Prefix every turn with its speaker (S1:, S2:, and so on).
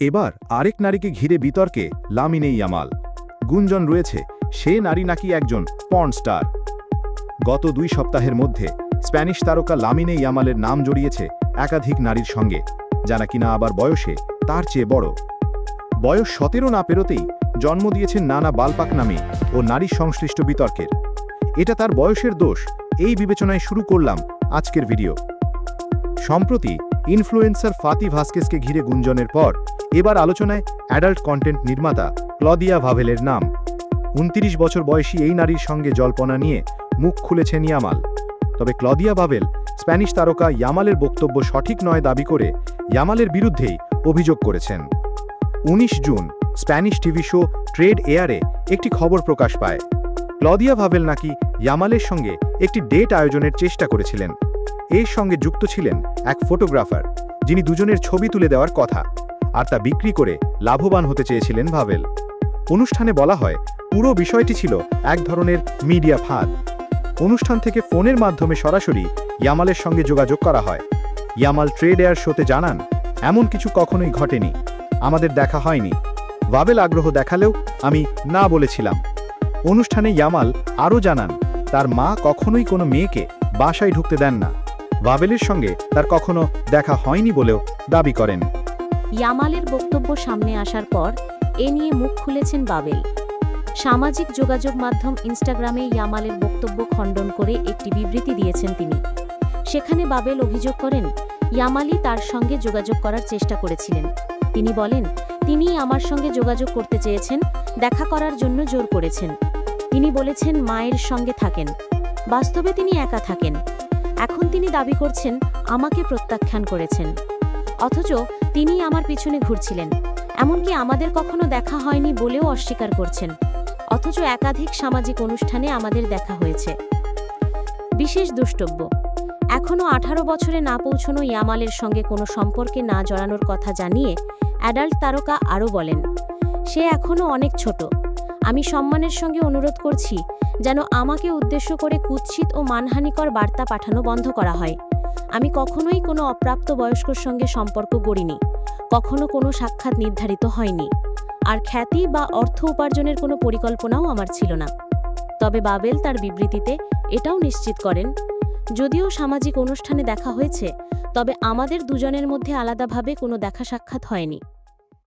S1: এবার আরেক নারীকে ঘিরে বিতর্কে লামিনে ইয়ামাল। গুঞ্জন রয়েছে, সে নারী নাকি একজন পর্ন স্টার। গত দুই সপ্তাহের মধ্যে স্প্যানিশ তারকা লামিনে ইয়ামালের নাম জড়িয়েছে একাধিক নারীর সঙ্গে যারা কিনা আবার বয়সে, তার চেয়ে বড়। বয়স সতেরো না পেরোতেই জন্ম দিয়েছেন নানা বালপাক নামে ও নারী সংশ্লিষ্ট বিতর্কের। এটা তার বয়সের দোষ, এই বিবেচনায় শুরু করলাম আজকের ভিডিও। সম্প্রতি ইনফ্লুয়েন্সার ফাতি ভাস্কেসকে ঘিরে গুঞ্জনের পর এবার আলোচনায় অ্যাডাল্ট কন্টেন্ট নির্মাতা ক্লদিয়া ভাভেলের নাম। উনতিরিশ বছর বয়সী এই নারীর সঙ্গে জল্পনা নিয়ে মুখ খুলেছেন ইয়ামাল তবে ক্লদিয়া ভাভেল, স্প্যানিশ তারকা ইয়ামালের বক্তব্য সঠিক নয় দাবি করে ইয়ামালের বিরুদ্ধেই অভিযোগ করেছেন। উনিশ June, Spanish TV show trade এয়ারে একটি খবর প্রকাশ পায়। ক্লদিয়া ভাভেল নাকি ইয়ামালের সঙ্গে একটি ডেট আয়োজনের চেষ্টা করেছিলেন। এর সঙ্গে যুক্ত ছিলেন এক ফটোগ্রাফার, যিনি দুজনের ছবি তুলে দেওয়ার কথা। আর তা বিক্রি করে লাভবান হতে চেয়েছিলেন ভাভেল অনুষ্ঠানে বলা হয়, পুরো বিষয়টি ছিল এক ধরনের মিডিয়া ফাঁদ। অনুষ্ঠান থেকে ফোনের মাধ্যমে সরাসরি ইয়ামালের সঙ্গে যোগাযোগ করা হয়। ইয়ামাল ট্রেড এয়ার শোতে জানান, এমন কিছু কখনোই ঘটেনি। আমাদের দেখা হয়নি। ভাবেল আগ্রহ দেখালেও আমি না বলেছিলাম। অনুষ্ঠানে ইয়ামাল আরও জানান, তার মা কখনোই কোনো মেয়েকে বাসায় ঢুকতে দেন না। ভাবেলের সঙ্গে তার কখনো দেখা হয়নি বলেও দাবি করেন।
S2: ইয়ামালের বক্তব্য সামনে আসার পর, এ নিয়ে মুখ খুলেছেন বাবেল। সামাজিক যোগাযোগ মাধ্যম ইনস্টাগ্রামে ইয়ামালের বক্তব্য খণ্ডন করে একটি বিবৃতি দিয়েছেন তিনি। সেখানে বাবেল অভিযোগ করেন, ইয়ামালি তার সঙ্গে যোগাযোগ করার চেষ্টা করেছিলেন। তিনি বলেন তিনি আমার সঙ্গে যোগাযোগ করতে চেয়েছেন, দেখা করার জন্য জোর করেছেন। তিনি বলেছেন, মায়ের সঙ্গে থাকেন। বাস্তবে তিনি একা থাকেন। এখন তিনি দাবি করছেন, আমাকে প্রত্যাখ্যান করেছেন। অথচ তিনি আমার পিছনে ঘুরছিলেন। এমনকি আমাদের কখনো দেখা হয়নি বলেও অস্বীকার করছেন। অথচ একাধিক সামাজিক অনুষ্ঠানে আমাদের দেখা হয়েছে। বিশেষ দুষ্টব্য। এখনও আঠারো বছরে না পৌঁছনো ইয়ামালের সঙ্গে কোনো সম্পর্কে না জড়ানোর কথা জানিয়ে অ্যাডাল্ট তারকা আরও বলেন, সে এখনও অনেক ছোট। আমি সম্মানের সঙ্গে অনুরোধ করছি যেন আমাকে উদ্দেশ্য করে কুৎসিত ও মানহানিকর বার্তা পাঠানো বন্ধ করা হয়। আমি কখনোই কোনো অপ্রাপ্ত বয়স্কর সঙ্গে সম্পর্ক গড়িনি, কখনো কোনো সাক্ষাৎ নির্ধারিত হয়নি, আর খ্যাতি বা অর্থ উপার্জনের কোনো পরিকল্পনাও আমার ছিল না। তবে বাবেল তার বিবৃতিতে এটাও নিশ্চিত করেন, যদিও সামাজিক অনুষ্ঠানে দেখা হয়েছে, তবে আমাদের দুজনের মধ্যে আলাদাভাবে কোনো দেখা সাক্ষাৎ হয়নি।